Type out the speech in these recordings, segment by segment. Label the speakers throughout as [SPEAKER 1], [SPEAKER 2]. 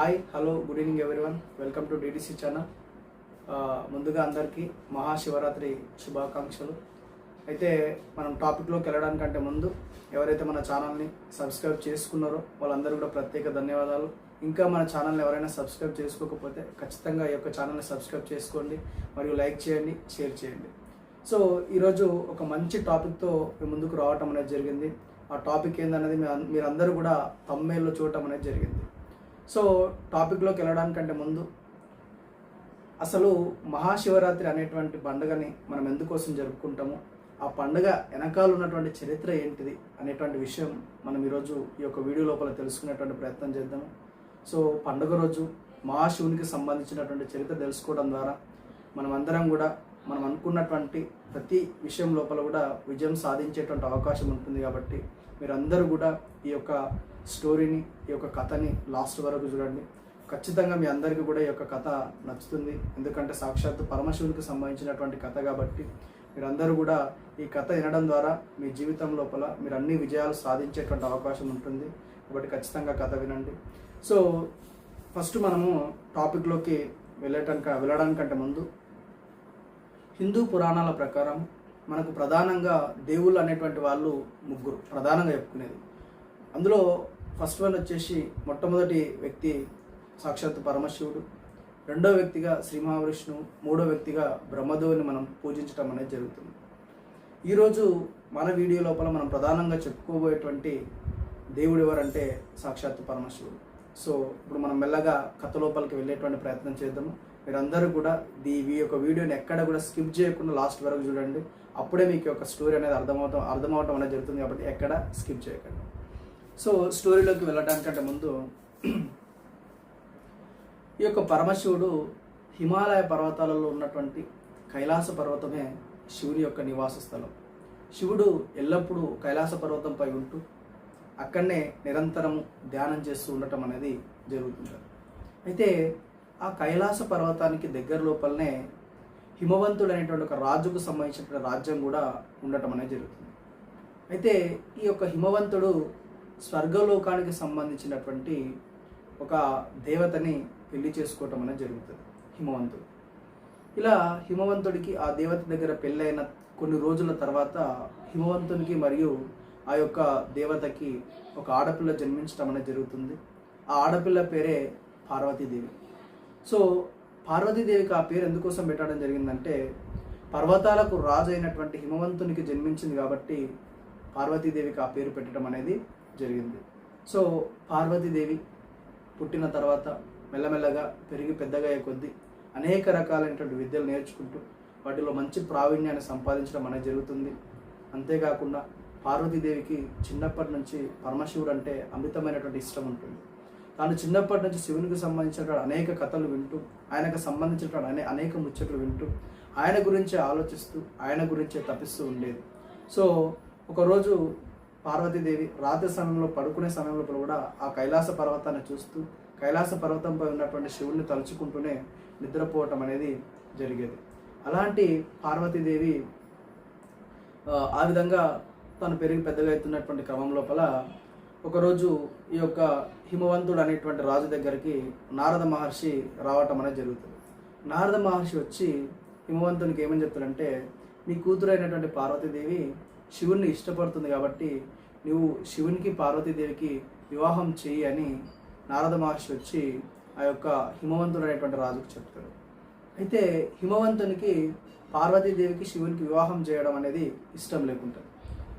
[SPEAKER 1] Hi hello good evening everyone welcome to DDC channel ముందుగా అందరికీ మహాశివరాత్రి శుభాకాంక్షలు. అయితే మనం టాపిక్లోకి వెళ్ళడానికంటే ముందు ఎవరైతే మన ఛానల్ని సబ్స్క్రైబ్ చేసుకున్నారో వాళ్ళందరూ కూడా ప్రత్యేక ధన్యవాదాలు. ఇంకా మన ఛానల్ని ఎవరైనా సబ్స్క్రైబ్ చేసుకోకపోతే ఖచ్చితంగా ఈ యొక్క ఛానల్ని సబ్స్క్రైబ్ చేసుకోండి మరియు లైక్ చేయండి షేర్ చేయండి. సో ఈరోజు ఒక మంచి టాపిక్తో మీ ముందుకు రావటం అనేది జరిగింది. ఆ టాపిక్ ఏందనేది మీ మీరందరూ కూడా తమ్మేల్లో చూడటం అనేది జరిగింది. సో టాపిక్లోకి వెళ్ళడానికంటే ముందు అసలు మహాశివరాత్రి అనేటువంటి పండుగని మనం ఎందుకోసం జరుపుకుంటాము? ఆ పండుగ వెనకాల ఉన్నటువంటి చరిత్ర ఏంటిది? అనేటువంటి విషయం మనం ఈరోజు ఈ యొక్క వీడియో లోపల తెలుసుకునేటువంటి ప్రయత్నం చేద్దాము. సో పండుగ రోజు మహాశివునికి సంబంధించినటువంటి చరిత్ర తెలుసుకోవడం ద్వారా మనం అందరం కూడా మనం అనుకున్నటువంటి ప్రతి విషయం లోపల కూడా విజయం సాధించేటువంటి అవకాశం ఉంటుంది కాబట్టి మీరందరూ కూడా ఈ యొక్క స్టోరీని ఈ యొక్క కథని లాస్ట్ వరకు చూడండి. ఖచ్చితంగా మీ అందరికీ కూడా ఈ యొక్క కథ నచ్చుతుంది. ఎందుకంటే సాక్షాత్తు పరమశివునికి సంబంధించినటువంటి కథ కాబట్టి మీరందరూ కూడా ఈ కథ వినడం ద్వారా మీ జీవితం లోపల మీరు అన్ని విజయాలు సాధించేటువంటి అవకాశం ఉంటుంది. కాబట్టి ఖచ్చితంగా కథ వినండి. సో ఫస్ట్ మనము టాపిక్లోకి వెళ్ళటానికి వెళ్ళడానికంటే ముందు హిందూ పురాణాల ప్రకారం మనకు ప్రధానంగా దేవుళ్ళు అనేటువంటి వాళ్ళు ముగ్గురు. ప్రధానంగా చెప్పుకునేది అందులో ఫస్ట్ వన్ వచ్చేసి మొట్టమొదటి వ్యక్తి సాక్షాత్ పరమశివుడు. రెండో వ్యక్తిగా శ్రీ మహావిష్ణువు మూడో వ్యక్తిగా బ్రహ్మదేవుని మనం పూజించడం అనేది జరుగుతుంది. ఈరోజు మన వీడియో లోపల మనం ప్రధానంగా చెప్పుకోబోయేటువంటి దేవుడు ఎవరంటే సాక్షాత్ పరమశివుడు. సో ఇప్పుడు మనం మెల్లగా కథ లోపలికి వెళ్ళేటువంటి ప్రయత్నం చేద్దాము మీరందరూ కూడా దీ ఈ యొక్క వీడియోని ఎక్కడ కూడా స్కిప్ చేయకుండా లాస్ట్ వరకు చూడండి. అప్పుడే మీకు యొక్క స్టోరీ అనేది అర్థమవటం అర్థమవటం అనేది జరుగుతుంది కాబట్టి ఎక్కడ స్కిప్ చేయకండి. సో స్టోరీలోకి వెళ్ళడానికంటే ముందు ఈ యొక్క పరమశివుడు హిమాలయ పర్వతాలలో ఉన్నటువంటి కైలాస పర్వతమే శివుని యొక్క నివాస స్థలం. శివుడు ఎల్లప్పుడూ కైలాస పర్వతంపై ఉంటూ అక్కడనే నిరంతరం ధ్యానం చేస్తూ ఉండటం అనేది జరుగుతుంది. అయితే ఆ కైలాస పర్వతానికి దగ్గర లోపలనే హిమవంతుడు అనేటువంటి ఒక రాజుకు సంబంధించినటువంటి రాజ్యం కూడా ఉండటం అనేది జరుగుతుంది. అయితే ఈ యొక్క హిమవంతుడు స్వర్గలోకానికి సంబంధించినటువంటి ఒక దేవతని పెళ్ళి చేసుకోవటం అనేది జరుగుతుంది హిమవంతుడు. ఇలా హిమవంతుడికి ఆ దేవత దగ్గర పెళ్ళైన కొన్ని రోజుల తర్వాత హిమవంతునికి మరియు ఆ యొక్క దేవతకి ఒక ఆడపిల్ల జన్మించడం అనేది జరుగుతుంది. ఆ ఆడపిల్ల పేరే పార్వతీదేవి. సో పార్వతీదేవికి ఆ పేరు ఎందుకోసం పెట్టడం జరిగిందంటే పర్వతాలకు రాజు అయినటువంటి హిమవంతునికి జన్మించింది కాబట్టి పార్వతీదేవికి ఆ పేరు పెట్టడం అనేది జరిగింది. సో పార్వతీదేవి పుట్టిన తర్వాత మెల్లమెల్లగా పెరిగి పెద్దగా అయ్యే కొద్దీ అనేక రకాలైనటువంటి విద్యలు నేర్చుకుంటూ వాటిలో మంచి ప్రావీణ్యాన్ని సంపాదించడం అనేది జరుగుతుంది. అంతేకాకుండా పార్వతీదేవికి చిన్నప్పటి నుంచి పరమశివుడు అంటే అమితమైనటువంటి ఇష్టం ఉంటుంది. తాను చిన్నప్పటి నుంచి శివునికి సంబంధించినటువంటి అనేక కథలు వింటూ ఆయనకు సంబంధించినటువంటి అనే అనేక ముచ్చట్లు వింటూ ఆయన గురించే ఆలోచిస్తూ ఆయన గురించే తపిస్తూ ఉండేది. సో ఒకరోజు పార్వతీదేవి రాత్రి సమయంలో పడుకునే సమయంలో కూడా ఆ కైలాస పర్వతాన్ని చూస్తూ కైలాస పర్వతంపై ఉన్నటువంటి శివుణ్ణి తలుచుకుంటూనే నిద్రపోవటం అనేది జరిగేది. అలాంటి పార్వతీదేవి ఆ, ఆ విధంగా తను పెరిగి పెద్దగా అవుతున్నటువంటి క్రమం లోపల ఒకరోజు ఈ యొక్క హిమవంతుడు అనేటువంటి రాజు దగ్గరికి నారద మహర్షి రావటం అనేది జరుగుతుంది. నారద మహర్షి వచ్చి హిమవంతునికి ఏమని చెప్తాడంటే నీ కూతురు అయినటువంటి పార్వతీదేవి శివుణ్ణి ఇష్టపడుతుంది కాబట్టి నువ్వు శివునికి పార్వతీదేవికి వివాహం చెయ్యి అని నారద మహర్షి వచ్చి ఆ యొక్క హిమవంతుడు అనేటువంటి రాజుకు చెప్తాడు. అయితే హిమవంతునికి పార్వతీదేవికి శివునికి వివాహం చేయడం అనేది ఇష్టం లేకుంటుంది.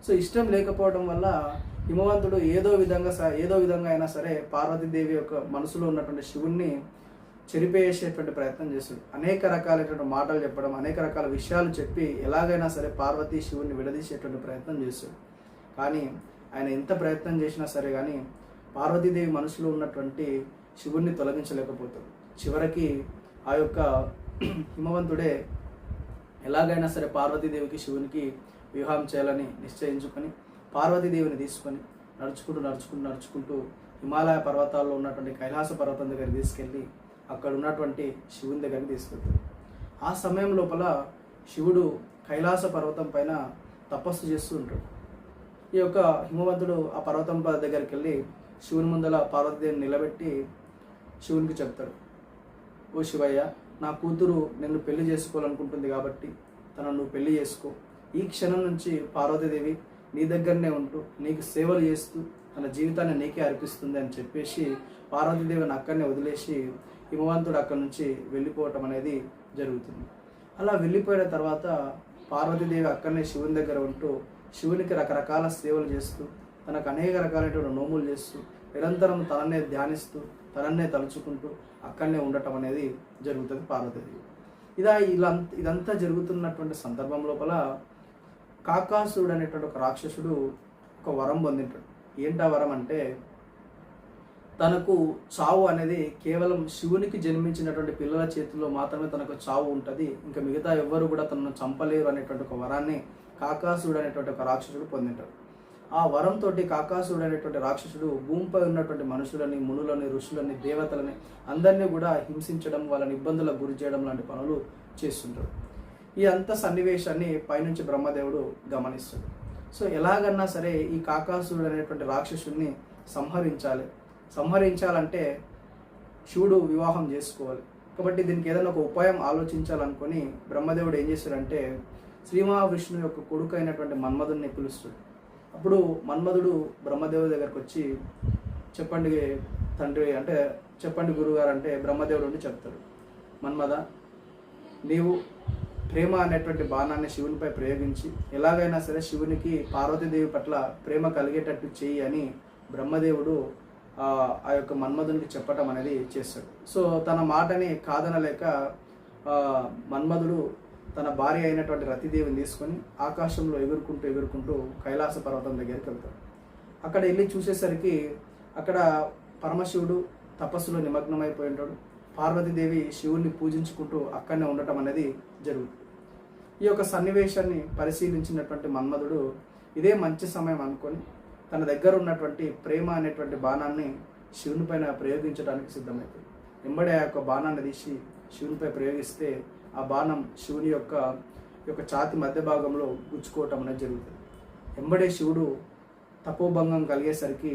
[SPEAKER 1] సో ఇష్టం లేకపోవడం వల్ల హిమవంతుడు ఏదో విధంగా స- ఏదో విధంగా అయినా సరే పార్వతీదేవి యొక్క మనసులో ఉన్నటువంటి శివుణ్ణి చెరిపేసేటువంటి ప్రయత్నం చేస్తాడు అనేక రకాలైనటువంటి మాటలు చెప్పడం అనేక రకాల విషయాలు చెప్పి ఎలాగైనా సరే పార్వతీ శివుణ్ణి విడదీసేటువంటి ప్రయత్నం చేస్తాడు కానీ ఆయన ఎంత ప్రయత్నం చేసినా సరే కానీ పార్వతీదేవి మనసులో ఉన్నటువంటి శివుణ్ణి తొలగించలేకపోతాడు. చివరికి ఆ యొక్క హిమవంతుడే ఎలాగైనా సరే పార్వతీదేవికి శివునికి వివాహం చేయాలని నిశ్చయించుకొని పార్వతీదేవిని తీసుకొని నడుచుకుంటూ నడుచుకుంటూ నడుచుకుంటూ హిమాలయ పర్వతాల్లో ఉన్నటువంటి కైలాస పర్వతం దగ్గరికి తీసుకెళ్ళి అక్కడ ఉన్నటువంటి శివుని దగ్గరికి తీసుకెళ్తాడు ఆ సమయం లోపల శివుడు కైలాస పర్వతం పైన తపస్సు చేస్తూ ఉంటాడు. ఈ యొక్క హిమవంతుడు ఆ పర్వతం దగ్గరికి వెళ్ళి శివుని ముందల పార్వతీదేవిని నిలబెట్టి శివునికి చెప్తాడు. ఓ శివయ్య నా కూతురు నిన్ను పెళ్ళి చేసుకోవాలనుకుంటుంది కాబట్టి తనను నువ్వు పెళ్ళి చేసుకో. ఈ క్షణం నుంచి పార్వతీదేవి నీ దగ్గరనే ఉంటూ నీకు సేవలు చేస్తూ తన జీవితాన్ని నీకే అర్పిస్తుంది అని చెప్పేసి పార్వతీదేవిని అక్కడనే వదిలేసి హిమవంతుడు అక్కడి నుంచి వెళ్ళిపోవటం అనేది జరుగుతుంది. అలా వెళ్ళిపోయిన తర్వాత పార్వతీదేవి అక్కడనే శివుని దగ్గర ఉంటూ శివునికి రకరకాల సేవలు చేస్తూ తనకు అనేక రకాలైనటువంటి నోములు చేస్తూ నిరంతరం తననే ధ్యానిస్తూ తననే తలుచుకుంటూ అక్కడనే ఉండటం అనేది జరుగుతుంది పార్వతీదేవి. ఇదా ఇలా ఇదంతా జరుగుతున్నటువంటి సందర్భం లోపల కాకాసుడు అనేటువంటి ఒక రాక్షసుడు ఒక వరం పొందింటాడు. ఏంటా వరం అంటే తనకు చావు అనేది కేవలం శివునికి జన్మించినటువంటి పిల్లల చేతిలో మాత్రమే తనకు చావు ఉంటుంది. ఇంకా మిగతా ఎవ్వరు కూడా తనను చంపలేరు అనేటువంటి ఒక వరాన్ని కాకాసుడు అనేటువంటి ఒక రాక్షసుడు పొందింటాడు. ఆ వరంతో కాకాసుడు అనేటువంటి రాక్షసుడు భూమిపై ఉన్నటువంటి మనుషులని మునులని ఋషులని దేవతలని అందరినీ కూడా హింసించడం వాళ్ళని ఇబ్బందులకు గురి చేయడం లాంటి పనులు చేస్తుంటాడు. ఈ అంత సన్నివేశాన్ని పైనుంచి బ్రహ్మదేవుడు గమనిస్తాడు. సో ఎలాగన్నా సరే ఈ కాకాసుడు అనేటువంటి రాక్షసుడిని సంహరించాలి. సంహరించాలంటే శివుడు వివాహం చేసుకోవాలి. కాబట్టి దీనికి ఏదైనా ఒక ఉపాయం ఆలోచించాలనుకొని బ్రహ్మదేవుడు ఏం చేశాడంటే శ్రీ మహావిష్ణు యొక్క కొడుకు అయినటువంటి మన్మధుడిని పిలుస్తాడు. అప్పుడు మన్మధుడు బ్రహ్మదేవుడి దగ్గరకు వచ్చి చెప్పండి తండ్రి అంటే చెప్పండి గురుగారు అంటే బ్రహ్మదేవుడు ఉండి చెప్తాడు. మన్మద నీవు ప్రేమ అనేటువంటి బాణాన్ని శివునిపై ప్రయోగించి ఎలాగైనా సరే శివునికి పార్వతీదేవి పట్ల ప్రేమ కలిగేటట్టు చెయ్యి అని బ్రహ్మదేవుడు ఆ యొక్క మన్మధునికి చెప్పటం అనేది చేస్తాడు. సో తన మాటని కాదనలేక మన్మధుడు తన భార్య అయినటువంటి రతిదేవిని తీసుకొని ఆకాశంలో ఎగురుకుంటూ ఎగురుకుంటూ కైలాస పర్వతం దగ్గరికి వెళ్తాడు. అక్కడ వెళ్ళి చూసేసరికి అక్కడ పరమశివుడు తపస్సులో నిమగ్నమైపోయి ఉంటాడు. పార్వతీదేవి శివుణ్ణి పూజించుకుంటూ అక్కడనే ఉండటం అనేది జరుగుతుంది. ఈ యొక్క సన్నివేశాన్ని పరిశీలించినటువంటి మన్మధుడు ఇదే మంచి సమయం అనుకొని తన దగ్గర ఉన్నటువంటి ప్రేమ అనేటువంటి బాణాన్ని శివుని పైన ప్రయోగించడానికి సిద్ధమవుతుంది వెంబడే ఆ యొక్క బాణాన్ని తీసి శివునిపై ప్రయోగిస్తే ఆ బాణం శివుని యొక్క యొక్క ఛాతి మధ్య భాగంలో గుచ్చుకోవటం అనేది జరుగుతుంది. వెంబడే శివుడు తపోభంగం కలిగేసరికి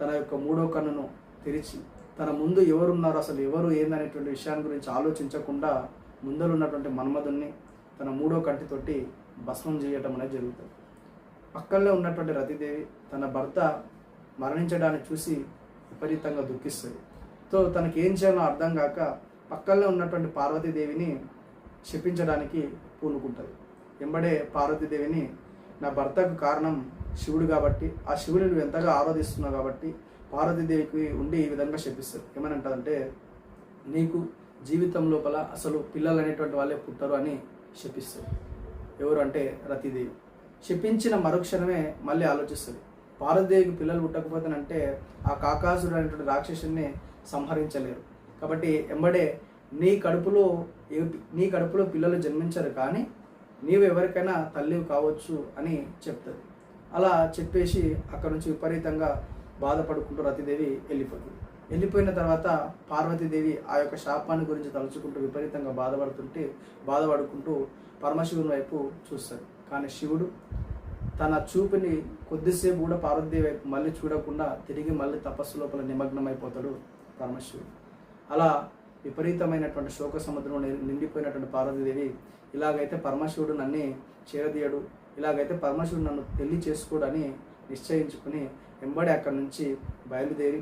[SPEAKER 1] తన యొక్క మూడో కన్నును తెరిచి తన ముందు ఎవరున్నారు అసలు ఎవరు ఏందనేటువంటి విషయాన్ని గురించి ఆలోచించకుండా ముందర ఉన్నటువంటి మన్మధుణ్ణి తన మూడో కంటితోటి భస్మం చేయటం అనేది జరుగుతుంది. పక్కనే ఉన్నటువంటి రతిదేవి తన భర్త మరణించడాన్ని చూసి విపరీతంగా దుఃఖిస్తుంది. సో తనకి ఏం చేయాలో అర్థం కాక పక్కనే ఉన్నటువంటి పార్వతీదేవిని శపించడానికి పూనుకుంటుంది. వెంబడే పార్వతీదేవిని నా భర్తకు కారణం శివుడు కాబట్టి ఆ శివుడిని నువ్వు ఎంతగా ఆరాధిస్తున్నావు కాబట్టి పార్వతీదేవికి ఉండి ఈ విధంగా శపిస్తారు. ఏమనంటదంటే నీకు జీవితం లోపల అసలు పిల్లలు అనేటువంటి వాళ్ళే పుట్టరు అని శపిస్తారు. ఎవరు అంటే రతిదేవి. క్షిపించిన మరుక్షణమే మళ్ళీ ఆలోచిస్తుంది. పార్వతీదేవికి పిల్లలు పుట్టకపోతేనంటే ఆ కాకాసుడు అనేటువంటి రాక్షసుని సంహరించలేరు. కాబట్టి ఎంబడే నీ కడుపులో ఏ- నీ కడుపులో పిల్లలు జన్మించరు కానీ నీవు ఎవరికైనా తల్లి కావచ్చు అని చెప్తుంది. అలా చెప్పేసి అక్కడ నుంచి విపరీతంగా బాధపడుకుంటూ రతిదేవి వెళ్ళిపోతుంది. వెళ్ళిపోయిన తర్వాత పార్వతీదేవి ఆ యొక్క శాపాన్ని గురించి తలుచుకుంటూ విపరీతంగా బాధపడుతుంటే బాధపడుకుంటూ పరమశివుని వైపు చూస్తుంది. కానీ శివుడు తన చూపుని కొద్దిసేపు కూడా పార్వతీదేవి వైపు మళ్ళీ చూడకుండా తిరిగి మళ్ళీ తపస్సు లోపల నిమగ్నమైపోతాడు పరమశివుడు. అలా విపరీతమైనటువంటి శోక సముద్రంలో నిండిపోయినటువంటి పార్వతీదేవి ఇలాగైతే పరమశివుడు నన్ను చేరదీయడు ఇలాగైతే పరమశివుడు నన్ను పెళ్ళి చేసుకోడని నిశ్చయించుకుని వెంబడి అక్కడి నుంచి బయలుదేరి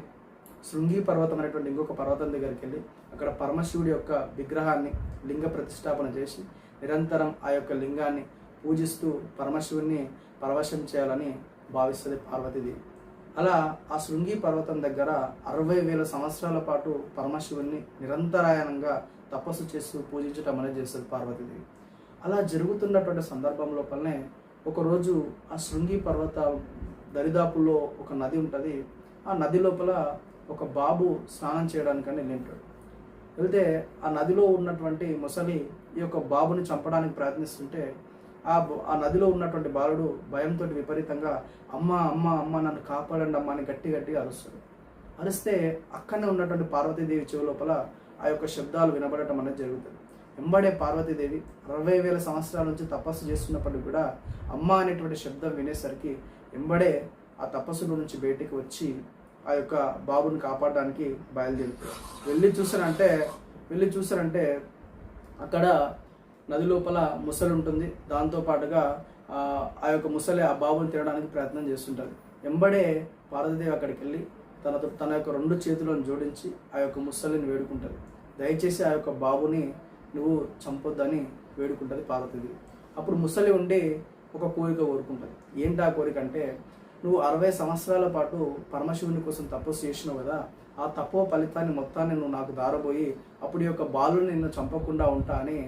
[SPEAKER 1] శృంగి పర్వతం అనేటువంటి ఇంకొక పర్వతం దగ్గరికి వెళ్ళి అక్కడ పరమశివుడి యొక్క విగ్రహాన్ని లింగ ప్రతిష్టాపన చేసి నిరంతరం ఆ యొక్క లింగాన్ని పూజిస్తూ పరమశివుని పరవశం చేయాలని భావిస్తుంది పార్వతీదేవి. అలా ఆ శృంగి పర్వతం దగ్గర అరవై వేల సంవత్సరాల పాటు పరమశివుని నిరంతరాయనంగా తపస్సు చేస్తూ పూజించటం అనేది చేస్తుంది పార్వతీదేవి. అలా జరుగుతున్నటువంటి సందర్భం లోపలనే ఒకరోజు ఆ శృంగి పర్వత దరిదాపుల్లో ఒక నది ఉంటుంది. ఆ నది లోపల ఒక బాబు స్నానం చేయడానికని వెళ్ళింటాడు. వెళ్తే ఆ నదిలో ఉన్నటువంటి మొసలి ఈ యొక్క బాబుని చంపడానికి ప్రయత్నిస్తుంటే ఆ ఆ నదిలో ఉన్నటువంటి బాలుడు భయంతో విపరీతంగా అమ్మ అమ్మ అమ్మ నన్ను కాపాడండి అమ్మ అని గట్టి గట్టిగా అరుస్తాడు. అరిస్తే అక్కడనే ఉన్నటువంటి పార్వతీదేవి చెవి లోపల ఆ యొక్క శబ్దాలు వినబడటం అనేది జరుగుతుంది. వెంబడే పార్వతీదేవి అరవై వేల సంవత్సరాల నుంచి తపస్సు చేస్తున్నప్పటికీ కూడా అమ్మ అనేటువంటి శబ్దం వినేసరికి వెంబడే ఆ తపస్సులో నుంచి బయటికి వచ్చి ఆ యొక్క బాబుని కాపాడడానికి బయలుదేరుతారు వెళ్ళి చూసారంటే వెళ్ళి చూసారంటే అక్కడ నది లోపల ముసలి ఉంటుంది. దాంతో పాటుగా ఆ, యొక్క ముసలి ఆ బాబుని తినడానికి ప్రయత్నం చేస్తుంటుంది ఎంబడే పార్వతీదేవి అక్కడికి వెళ్ళి తనతో తన యొక్క రెండు చేతులను జోడించి ఆ యొక్క ముసలిని వేడుకుంటుంది. దయచేసి ఆ యొక్క బాబుని నువ్వు చంపొద్దని వేడుకుంటుంది పార్వతీదేవి. అప్పుడు ముసలి ఉండి ఒక కోరిక కోరుకుంటుంది. ఏంటి ఆ కోరిక అంటే నువ్వు అరవై సంవత్సరాల పాటు పరమశివుని కోసం తపస్సు చేసినావు కదా ఆ తపో ఫలితాన్ని మొత్తాన్ని నువ్వు నాకు దారబోయి అప్పుడు యొక్క బాలుని నిన్ను చంపకుండా ఉంటా అని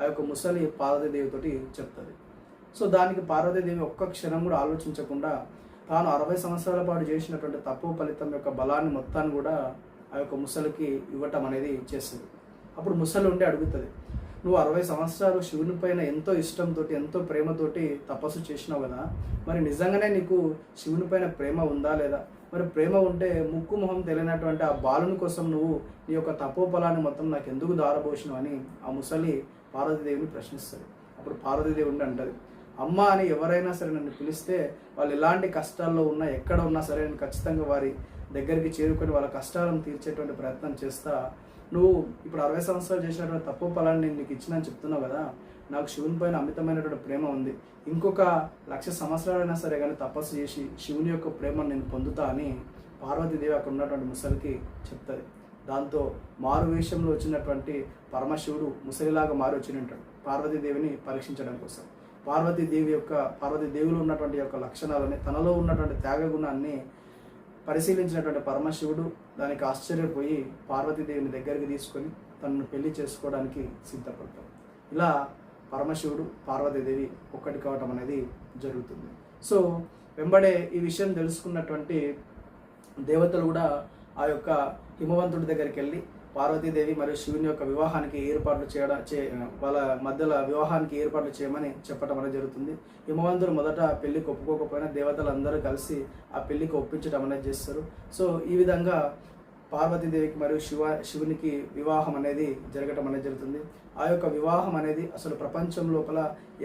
[SPEAKER 1] ఆ యొక్క ముసలి పార్వతీదేవితోటి చెప్తుంది సో దానికి పార్వతీదేవి ఒక్క క్షణం కూడా ఆలోచించకుండా తాను అరవై సంవత్సరాల పాటు చేసినటువంటి తప్పు ఫలితం యొక్క బలాన్ని మొత్తాన్ని కూడా ఆ యొక్క ముసలికి ఇవ్వటం అనేది చేస్తుంది. అప్పుడు ముసలి ఉండి అడుగుతుంది నువ్వు అరవై సంవత్సరాలు శివుని పైన ఎంతో ఇష్టంతో ఎంతో ప్రేమతోటి తపస్సు చేసినావు కదా మరి నిజంగానే నీకు శివుని పైన ప్రేమ ఉందా లేదా? మరి ప్రేమ ఉంటే ముక్కు మొహం తెలియనటువంటి ఆ బాలుని కోసం నువ్వు నీ యొక్క తపోబలాన్ని మొత్తం నాకు ఎందుకు దారబోసినావు అని ఆ ముసలి పార్వతీదేవిని ప్రశ్నిస్తారు అప్పుడు పార్వతీదేవి అంటది అమ్మ అని ఎవరైనా సరే నన్ను పిలిస్తే వాళ్ళు ఎలాంటి కష్టాల్లో ఉన్నా ఎక్కడ ఉన్నా సరే నేను ఖచ్చితంగా వారి దగ్గరికి చేరుకొని వాళ్ళ కష్టాలను తీర్చేటువంటి ప్రయత్నం చేస్తా. నువ్వు ఇప్పుడు అరవై సంవత్సరాలు చేసినటువంటి తప్పు ఫలాన్ని నేను నీకు ఇచ్చినని చెప్తున్నావు కదా నాకు శివుని పైన అమితమైనటువంటి ప్రేమ ఉంది. ఇంకొక లక్ష సంవత్సరాలైనా సరే కానీ తపస్సు చేసి శివుని యొక్క ప్రేమను నేను పొందుతా అని పార్వతీదేవి అక్కడ ఉన్నటువంటి ముసలికి చెప్తుంది. దాంతో మారు వేషంలో వచ్చినటువంటి పరమశివుడు ముసలిలాగా మారి వచ్చినట్టాడు పార్వతీదేవిని పరీక్షించడం కోసం. పార్వతీదేవి యొక్క పార్వతీదేవిలో ఉన్నటువంటి యొక్క లక్షణాలని తనలో ఉన్నటువంటి త్యాగ గుణాన్ని పరిశీలించినటువంటి పరమశివుడు దానికి ఆశ్చర్యపోయి పార్వతీదేవిని దగ్గరికి తీసుకొని తనను పెళ్ళి చేసుకోవడానికి సిద్ధపడతాడు. ఇలా పరమశివుడు పార్వతీదేవి ఒక్కటి కావటం అనేది జరుగుతుంది. సో వెంబడే ఈ విషయం తెలుసుకున్నటువంటి దేవతలు కూడా ఆ యొక్క హిమవంతుడి దగ్గరికి వెళ్ళి పార్వతీదేవి మరియు శివుని యొక్క వివాహానికి ఏర్పాట్లు చేయడం చే వాళ్ళ మధ్యలో వివాహానికి ఏర్పాట్లు చేయమని చెప్పడం అనేది జరుగుతుంది. హిమవంతుడు మొదట పెళ్ళికి ఒప్పుకోకపోయినా దేవతలు అందరూ కలిసి ఆ పెళ్ళికి ఒప్పించడం అనేది చేస్తారు. సో ఈ విధంగా పార్వతీదేవికి మరియు శివ శివునికి వివాహం అనేది జరగటం అనేది జరుగుతుంది. ఆ యొక్క వివాహం అనేది అసలు ప్రపంచం లోపల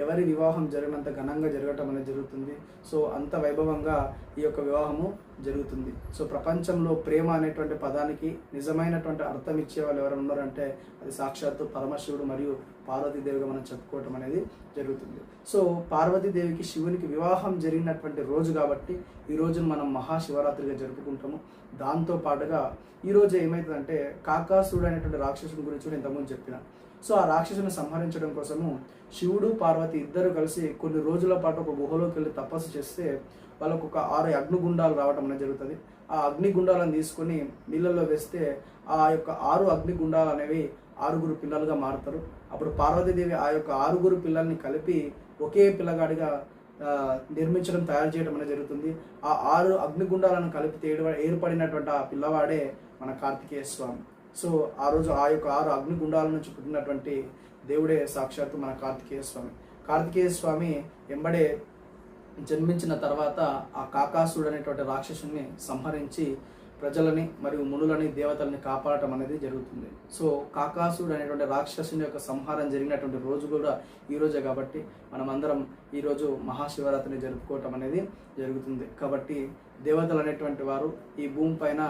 [SPEAKER 1] ఎవరి వివాహం జరిగినంత ఘనంగా జరగటం అనేది జరుగుతుంది. సో అంత వైభవంగా ఈ యొక్క వివాహము జరుగుతుంది. సో ప్రపంచంలో ప్రేమ అనేటువంటి పదానికి నిజమైనటువంటి అర్థం ఇచ్చే వాళ్ళు ఎవరు ఉన్నారంటే అది సాక్షాత్తు పరమశివుడు మరియు పార్వతీదేవిగా మనం చెప్పుకోవటం అనేది జరుగుతుంది. సో పార్వతీదేవికి శివునికి వివాహం జరిగినటువంటి రోజు కాబట్టి ఈ రోజును మనం మహాశివరాత్రిగా జరుపుకుంటాము. దాంతో పాటుగా ఈ రోజు ఏమవుతుందంటే కాకాసుడు అనేటువంటి రాక్షసుని గురించి నేను ఇంతకుముందు చెప్పిన. సో ఆ రాక్షసుని సంహరించడం కోసము శివుడు పార్వతి ఇద్దరు కలిసి కొన్ని రోజుల పాటు ఒక గుహలోకి వెళ్ళి తపస్సు చేస్తే వాళ్ళకు ఒక ఆరు అగ్నిగుండాలు రావడం అనేది జరుగుతుంది. ఆ అగ్నిగుండాలను తీసుకొని నీళ్ళల్లో వేస్తే ఆ యొక్క ఆరు అగ్నిగుండాలు అనేవి ఆరుగురు పిల్లలుగా మారుతారు. అప్పుడు పార్వతీదేవి ఆ యొక్క ఆరుగురు పిల్లల్ని కలిపి ఒకే పిల్లగాడిగా నిర్మించడం తయారు చేయడం అనేది జరుగుతుంది. ఆ ఆరు అగ్నిగుండాలను కలిపి ఏర్ప- ఏర్పడినటువంటి ఆ పిల్లవాడే మన కార్తికేయ స్వామి. సో ఆ రోజు ఆ యొక్క ఆరు అగ్నిగుండాల నుంచి పుట్టినటువంటి దేవుడే సాక్షాత్తు మన కార్తికేయ స్వామి. కార్తికేయ స్వామి ఎంబడే జన్మించిన తర్వాత ఆ కాకాసుడు అనేటువంటి రాక్షసుని సంహరించి ప్రజలని మరియు మునులని దేవతల్ని కాపాడటం అనేది జరుగుతుంది. సో కాకాసుడు అనేటువంటి రాక్షసుని యొక్క సంహారం జరిగినటువంటి రోజు కూడా ఈ రోజే కాబట్టి మనమందరం ఈరోజు మహాశివరాత్రిని జరుపుకోవటం అనేది జరుగుతుంది. కాబట్టి దేవతలు అనేటువంటి వారు ఈ భూమి పైన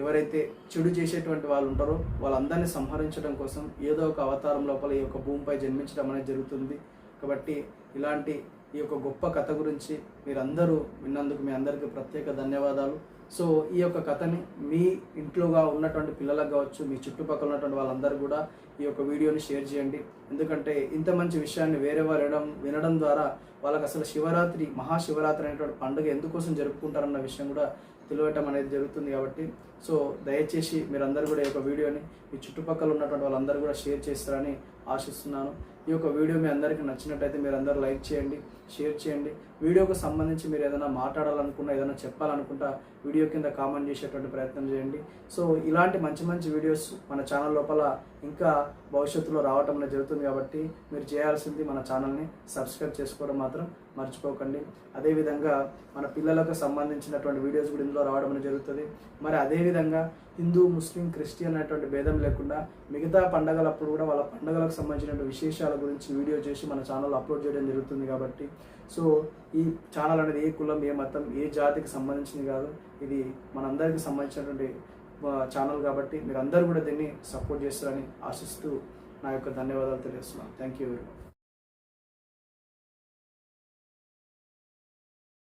[SPEAKER 1] ఎవరైతే చెడు చేసేటువంటి వాళ్ళు ఉంటారో వాళ్ళందరినీ సంహరించడం కోసం ఏదో ఒక అవతారం లోపల ఈ యొక్క భూమిపై జన్మించడం అనేది జరుగుతుంది. కాబట్టి ఇలాంటి ఈ యొక్క గొప్ప కథ గురించి మీరందరూ విన్నందుకు మీ అందరికీ ప్రత్యేక ధన్యవాదాలు. సో ఈ యొక్క కథని మీ ఇంట్లోగా ఉన్నటువంటి పిల్లలకు కావచ్చు మీ చుట్టుపక్కల ఉన్నటువంటి వాళ్ళందరూ కూడా ఈ యొక్క వీడియోని షేర్ చేయండి. ఎందుకంటే ఇంత మంచి విషయాన్ని వేరే వారు వినడం వినడం ద్వారా వాళ్ళకి అసలు శివరాత్రి మహాశివరాత్రి అనేటువంటి పండుగ ఎందుకోసం జరుపుకుంటారన్న విషయం కూడా తెలియటం అనేది జరుగుతుంది కాబట్టి. సో దయచేసి మీరందరూ కూడా ఈ యొక్క వీడియోని మీ చుట్టుపక్కల ఉన్నటువంటి వాళ్ళందరూ కూడా షేర్ చేస్తారని ఆశిస్తున్నాను. ఈ యొక్క వీడియో మీ అందరికీ నచ్చినట్టయితే మీరు అందరూ లైక్ చేయండి షేర్ చేయండి. వీడియోకు సంబంధించి మీరు ఏదైనా మాట్లాడాలనుకున్నా ఏదైనా చెప్పాలనుకుంటా వీడియో కింద కామెంట్ చేసేటువంటి ప్రయత్నం చేయండి. సో ఇలాంటి మంచి మంచి వీడియోస్ మన ఛానల్ లోపల ఇంకా భవిష్యత్తులో రావటం అనేది జరుగుతుంది కాబట్టి మీరు చేయాల్సింది మన ఛానల్ని సబ్స్క్రైబ్ చేసుకోవడం మాత్రం మర్చిపోకండి. అదేవిధంగా మన పిల్లలకు సంబంధించినటువంటి వీడియోస్ కూడా ఇందులో రావడం జరుగుతుంది. మరి అదేవిధంగా హిందూ ముస్లిం క్రిస్టియన్ అనేటువంటి భేదం లేకుండా మిగతా పండగలప్పుడు కూడా వాళ్ళ పండగలకు సంబంధించినటువంటి విశేషాల గురించి వీడియో చేసి మన ఛానల్లో అప్లోడ్ చేయడం జరుగుతుంది కాబట్టి. సో ఈ ఛానల్ అనేది ఏ కులం ఏ మతం ఏ జాతికి సంబంధించింది కాదు. ఇది మనందరికీ సంబంధించినటువంటి ఛానల్ కాబట్టి మీరు అందరూ కూడా దీన్ని సపోర్ట్ చేస్తారని ఆశిస్తూ నా యొక్క ధన్యవాదాలు తెలియజేస్తున్నాను. Thank you very much